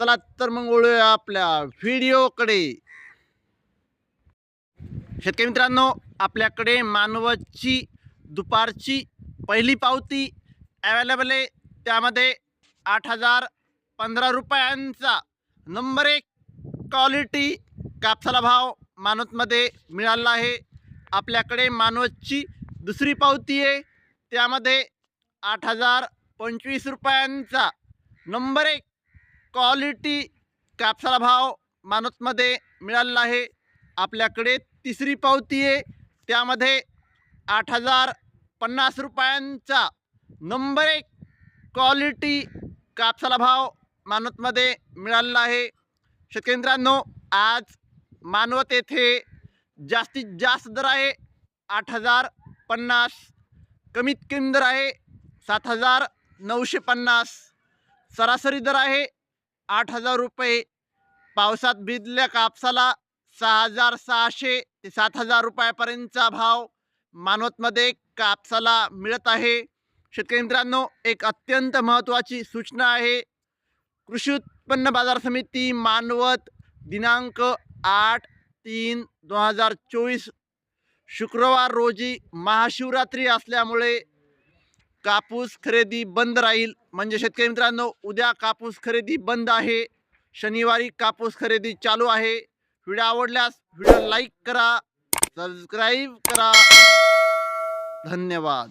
चला तर मग वळूया आपल्या व्हिडिओकडे शेतकरी मित्रांनो आपल्याकडे मानवची दुपारची पहिली पावती अवेलेबल आहे. त्यामध्ये आठ हजार पंधरा रुपयांचा नंबर एक क्वालिटी कापसाला भाव मानवतमध्ये मिळाला आहे. आपल्याकडे मानवतची दुसरी पावती आहे. त्यामध्ये आठ हजार पंचवीस रुपयांचा नंबर एक क्वालिटी कापसाला भाव मानतमध्ये मिळालेला आहे. आपल्याकडे तिसरी पावती आहे. त्यामध्ये आठ हजार पन्नास रुपयांचा नंबर एक क्वालिटी कापसाला भाव मानवतमध्ये मिळालेला आहे. शेतकेंद्रांनो आज मानवत येथे जास्तीत जास्त दर आहे. आठ हजार पन्नास कमीत कमी दर आहे सात हजार नऊशे पन्नास सरासरी दर आहे आठ हजार रुपये. पावसात भिजल्या कापसाला सहा हजार सहाशे ते सात हजार रुपयापर्यंतचा भाव. मानवतमध्ये कापसाला मिळत आहे. शेतकरी मित्रांनो एक अत्यंत महत्त्वाची सूचना आहे. कृषी उत्पन्न बाजार समिती मानवत दिनांक आठ तीन दोन हजार चोवीस शुक्रवार रोजी महाशिवरात्री असल्यामुळे कापूस खरेदी बंद राहील. म्हणजे शेतकरी मित्रांनो उद्या कापूस खरेदी बंद आहे. शनिवारी कापूस खरेदी चालू आहे. व्हिडिओ आवडल्यास व्हिडिओ लाईक करा सबस्क्राईब करा. धन्यवाद.